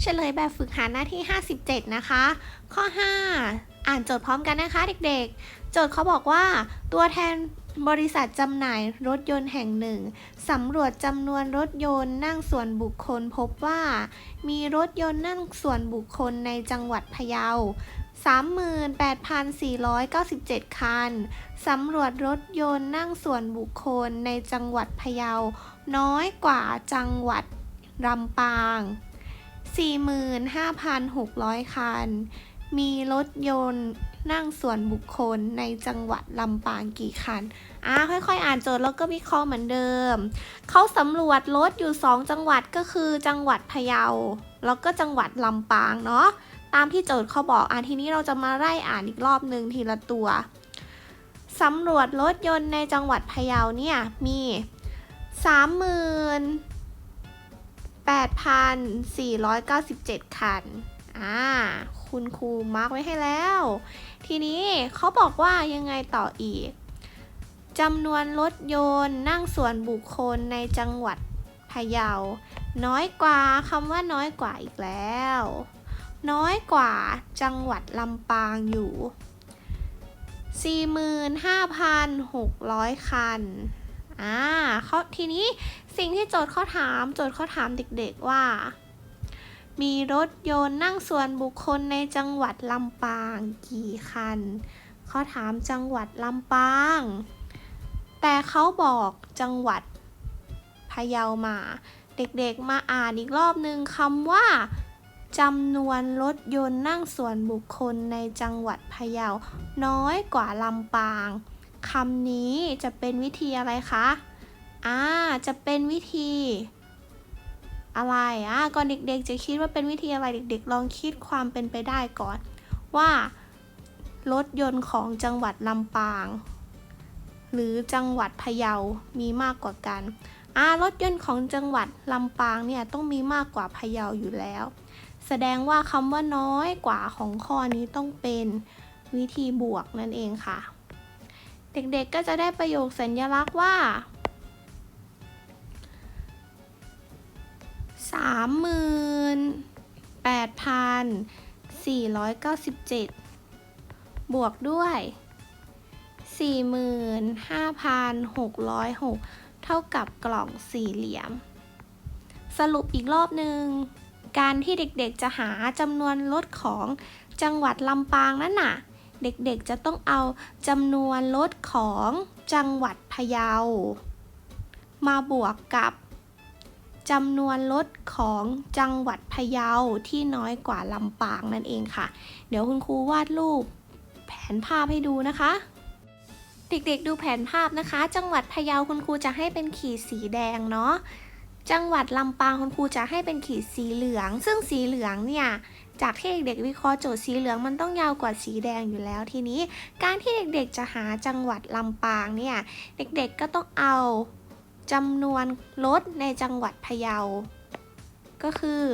เฉลยแบบฝึกหัดหน้าที่ 57 นะคะ ข้อ 5 อ่านโจทย์พร้อมกันนะคะเด็กๆ โจทย์เขาบอกว่าตัวแทนบริษัทจำหน่ายรถยนต์แห่งหนึ่งสำรวจจำนวนรถยนต์นั่งส่วนบุคคลพบว่า มีรถยนต์นั่งส่วนบุคคลในจังหวัดพะเยา 38,497 คัน สำรวจรถยนต์นั่งส่วนบุคคลในจังหวัดพะเยา น้อยกว่าจังหวัดลำปาง 45,600 คัน มีรถยนต์นั่งส่วนบุคคลในจังหวัดลำปางกี่คัน อะค่อยๆ อ่านโจทย์แล้วก็วิเคราะห์เหมือนเดิม เขาสำรวจรถอยู่ 2 จังหวัดก็คือจังหวัดพะเยา แล้วก็จังหวัดลำปางเนาะ ตามที่โจทย์เขาบอก อะทีนี้เราจะมาไล่อ่านอีกรอบหนึ่งทีละตัวสำรวจรถยนต์ในจังหวัดพะเยาเนี่ยมี 30,000 8,497 คัน อ่า คุณครูมาร์กไว้ให้แล้ว ทีนี้เขาบอกว่ายังไงต่ออีกจำนวนรถยนต์นั่งส่วนบุคคลในจังหวัดพะเยา น้อยกว่าคำว่าน้อยกว่าอีกแล้ว น้อยกว่าจังหวัดลำปางอยู่ 45,600 คัน อ่า ขาทีนี้สิ่งที่โจทย์เขาถาม โจทย์เขาถามเด็กๆว่า มีรถยนต์นั่งส่วนบุคคลในจังหวัดลำปางกี่คันเขาถามจังหวัดลำปาง แต่เขาบอกจังหวัดพะเยามา เด็กๆมาอ่านอีกรอบหนึ่งคำว่าจำนวนรถยนต์นั่งส่วนบุคคลในจังหวัดพะเยาน้อยกว่าลำปางคำนี้จะเป็นวิธีอะไรคะ อ่าจะเป็นวิธี อะไรอะก่อนเด็กๆ จะคิดว่าเป็นวิธีอะไรเด็ก ๆ ลองคิดความเป็นไปได้ก่อน ว่ารถยนต์ของจังหวัดลำปาง หรือจังหวัดพะเยา มีมากกว่ากันอ่ารถยนต์ของจังหวัดลำปางเนี่ยต้องมีมากกว่าพะเยาอยู่แล้ว แสดงว่าคำว่าน้อยกว่าของข้อนี้ต้องเป็นวิธีบวกนั่นเองค่ะ เด็กๆก็จะได้ประโยคสัญลักษณ์ว่า สามหมื่นแปดพันสี่ร้อยเก้าสิบเจ็ดบวกด้วยสี่หมื่นห้าพันหกร้อยหกเท่ากับกล่องสี่เหลี่ยม สรุปอีกรอบหนึ่ง การที่เด็กๆจะหาจำนวนรถของจังหวัดลำปางนั่นน่ะ เด็กๆจะต้องเอาจำนวนรถของจังหวัดพะเยา มาบวกกับ จำนวนรถของจังหวัดพะเยาที่น้อยกว่าลำปางนั่นเองค่ะ เดี๋ยวคุณครูวาดรูปแผนภาพให้ดูนะคะ เด็กๆดูแผนภาพนะคะ จังหวัดพะเยาคุณครูจะให้เป็นขีดสีแดงเนาะจังหวัดลำปางคุณครูจะให้เป็นขีดสีเหลือง ซึ่งสีเหลืองเนี่ยจากที่เด็กๆวิเคราะห์โจทย์สีเหลืองมันต้องยาวกว่าสีแดงอยู่แล้วทีนี้ การที่เด็กๆจะหาจังหวัดลำปางเนี่ยเด็กๆก็ต้องเอา จำนวนรถในจังหวัดพะเยา ก็คือ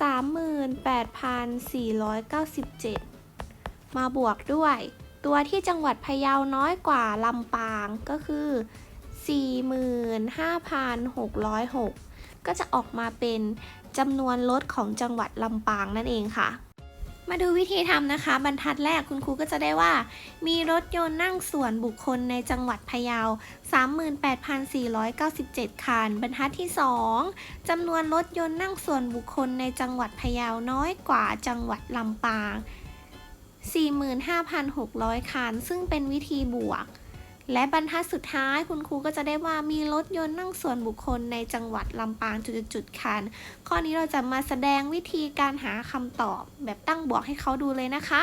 38,497 มาบวกด้วย ตัวที่จังหวัดพะเยาน้อยกว่าลำปางก็คือ 45,606 ก็จะออกมาเป็นจำนวนรถของจังหวัดลำปางนั่นเองค่ะ มาดูวิธีทำนะคะ บรรทัดแรกคุณครูก็จะได้ว่า มีรถยนต์นั่งส่วนบุคคลในจังหวัดพะเยา 38,497 คัน บรรทัดที่ 2จำนวนรถยนต์นั่งส่วนบุคคลในจังหวัดพะเยาน้อยกว่าจังหวัดลำปาง 45,600 คัน ซึ่งเป็นวิธีบวก และบรรทัดสุดท้ายคุณครูก็จะได้ว่ามีรถยนต์นั่งส่วนบุคคลในจังหวัดลำปางจุดๆๆคัน ข้อนี้เราจะมาแสดงวิธีการหาคำตอบ แบบตั้งบวกให้เขาดูเลยนะคะ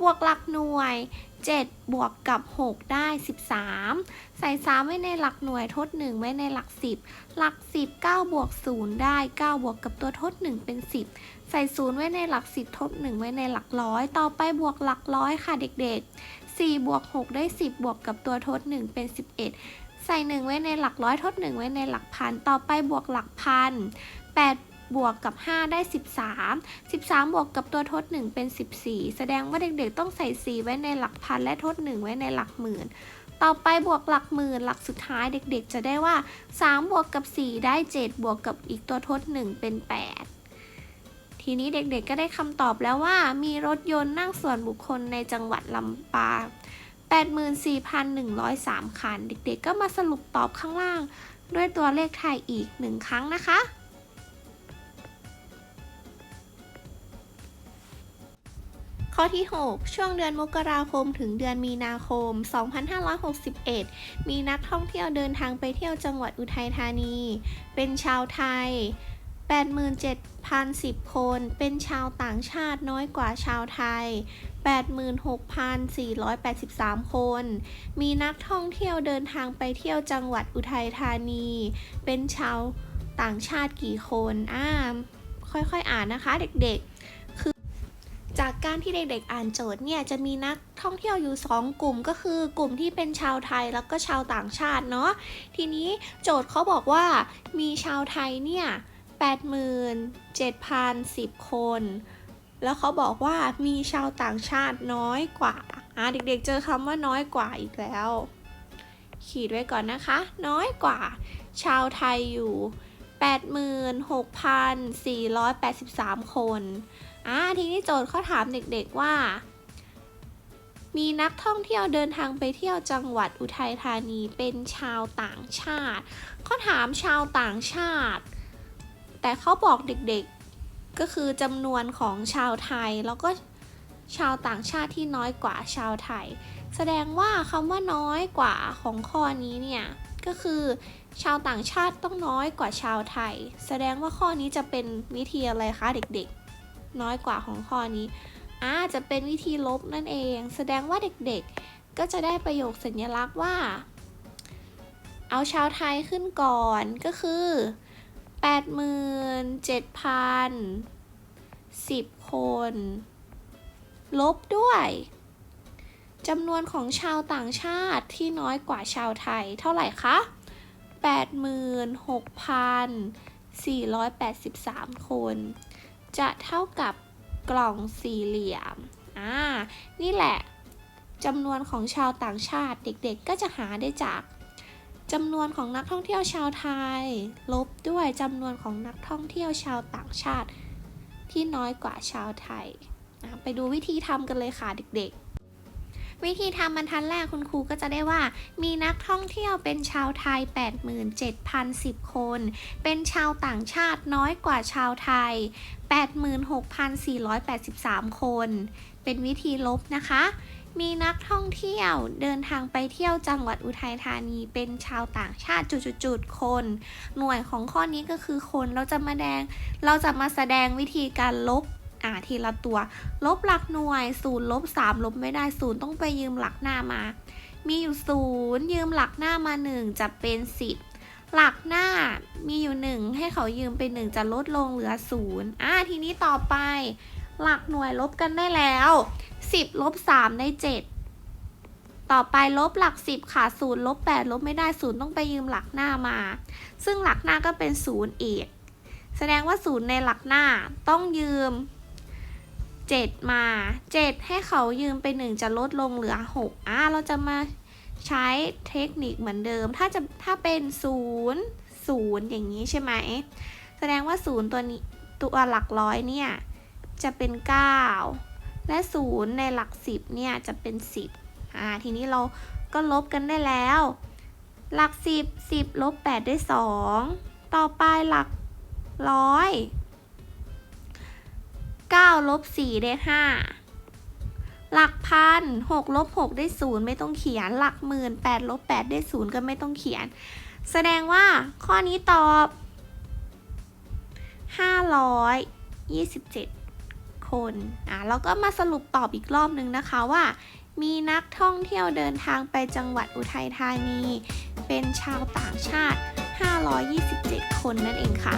บวกหลักหน่วย 7 บวกกับ 6 ได้ 13 ใส่ 3 ไว้ในหลักหน่วยทด 1 ไว้ในหลัก 10 หลัก 10 9 บวก 0 ได้ 9 บวกกับตัวทด 1 เป็น 10 ใส่0ไว้ในหลัก10ทด1ไว้ในหลักร้อย ต่อไปบวกหลักร้อยค่ะเด็กๆ4บวก6ได้ 10 บวกกับตัวทด 1 เป็น 11 ใส่ 1 ไว้ในหลักร้อยทด 1 ไว้ในหลักพัน ต่อไปบวกหลักพัน8บวกกับ 5 ได้ 13 13 บวกกับตัวทด 1 เป็น 14 แสดงว่าเด็กๆ ต้องใส่ 4 ไว้ในหลักพันและทด 1 ไว้ในหลักหมื่น ต่อไปบวกหลักหมื่นหลักสุดท้ายเด็กๆ จะได้ว่า 3 บวกกับ 4 ได้ 7 บวกกับอีกตัวทด 1 เป็น 8 ทีนี้เด็กๆก็ได้คำตอบแล้วว่ามีรถยนต์นั่งส่วนบุคคลในจังหวัดลำปาง84,103 คัน เด็กๆ ก็มาสรุปตอบข้างล่าง ด้วยตัวเลขไทยอีก1ครั้งนะคะ ข้อที่ 6 ช่วงเดือนมกราคมถึงเดือนมีนาคม 2561 มีนักท่องเที่ยวเดินทางไปเที่ยวจังหวัดอุทัยธานี เป็นชาวไทย 87,010 คน เป็นชาวต่างชาติน้อยกว่าชาวไทย 86,483 คน มีนักท่องเที่ยวเดินทางไปเที่ยวจังหวัดอุทัยธานี เป็นชาวต่างชาติกี่คน อ่า ค่อยๆอ่านนะคะเด็กๆ คือ จากการที่เด็กๆอ่านโจทย์เนี่ย จะมีนักท่องเที่ยวอยู่ 2 กลุ่มก็คือกลุ่มที่เป็นชาวไทยแล้วก็ชาวต่างชาติเนาะ ทีนี้โจทย์เขาบอกว่ามีชาวไทยเนี่ย 87,010 คน แล้วเขาบอกว่ามีชาวต่างชาติน้อยกว่าอ่าเด็กๆเจอคำว่าน้อยกว่าอีกแล้ว ขีดไว้ก่อนนะคะ น้อยกว่า ชาวไทยอยู่ 86,483 คนอ่าทีนี้โจทย์เขาถามเด็กๆว่ามีนักท่องเที่ยวเดินทางไปเที่ยวจังหวัดอุทัยธานีเป็นชาวต่างชาติเขาถามชาวต่างชาติ แต่เขาบอกเด็กๆ ก็คือจำนวนของชาวไทย แล้วก็ชาวต่างชาติที่น้อยกว่าชาวไทย แสดงว่าคำว่าน้อยกว่าของข้อนี้เนี่ยก็คือชาวต่างชาติต้องน้อยกว่าชาวไทย แสดงว่าข้อนี้จะเป็นวิธีอะไรคะเด็กๆ น้อยกว่าของข้อนี้อาจะเป็นวิธีลบนั่นเอง แสดงว่าเด็กๆ ก็จะได้ประโยคสัญลักษณ์ว่า เอาชาวไทยขึ้นก่อนก็คือ 87,010คน ลบด้วยจำนวนของชาวต่างชาติที่น้อยกว่าชาวไทยเท่าไหร่คะ 86,483 คน จะเท่ากับกล่องสี่เหลี่ยม อ่า นี่แหละจำนวนของชาวต่างชาติเด็กๆก็จะหาได้จาก จำนวนของนักท่องเที่ยวชาวไทย ลบด้วยจำนวนของนักท่องเที่ยวชาวต่างชาติ ที่น้อยกว่าชาวไทยอะไปดูวิธีทำกันเลยค่ะเด็กๆ วิธีทำบรรทัดแรกคุณครูก็จะได้ว่า มีนักท่องเที่ยวเป็นชาวไทย 87,010 คน เป็นชาวต่างชาติน้อยกว่าชาวไทย 86,483 คน เป็นวิธีลบนะคะ มีนักท่องเที่ยวเดินทางไปเที่ยวจังหวัดอุทัยธานีเป็นชาวต่างชาติจุดๆคน หน่วยของข้อนี้ก็คือคนเราจะมาแดง เราจะมาแสดงวิธีการลบอ่าทีละตัว ลบหลักหน่วยศูนย์ลบสามลบไม่ได้ศูนย์ต้องไปยืมหลักหน้ามา มีอยู่ศูนย์ยืมหลักหน้ามาหนึ่งจะเป็นสิบหลักหน้ามีอยู่หนึ่งให้เขายืมไปหนึ่งจะลดลงเหลือศูนย์อ่าทีนี้ต่อไป หลักหน่วยลบกันได้แล้วสิบลบสามได้เจ็ดต่อไปลบหลักสิบค่ะศูนย์ลบแปดลบไม่ได้ศูนย์ต้องไปยืมหลักหน้ามา ซึ่งหลักหน้าก็เป็นศูนย์เอกแสดงว่าศูนย์ในหลักหน้าต้องยืม 7 มา 7 ให้เขายืมไป 1 จะลดลงเหลือ6อ่าเราจะมาใช้เทคนิคเหมือนเดิม ถ้าจะถ้าเป็น 0 0 อย่างนี้ใช่ไหม แสดงว่า 0 ตัวนี้ตัวหลักร้อยเนี่ย จะเป็น 9 และ 0 ในหลัก 10 เนี่ย จะเป็น 10อ่าทีนี้เราก็ลบกันได้แล้ว หลัก 10 10ลบ8ได้ 2 ต่อไปหลักร้อย9ลบ4ได้ 5 หลักพัน6ลบ6ได้ 0 ไม่ต้องเขียน หลักหมื่น8ลบ8ได้ 0 ก็ไม่ต้องเขียน แสดงว่าข้อนี้ตอบ 527 คนอะแล้วก็มาสรุปตอบอีกรอบนึงนะคะว่า มีนักท่องเที่ยวเดินทางไปจังหวัดอุทัยธานี เป็นชาวต่างชาติ 527 คนนั่นเองค่ะ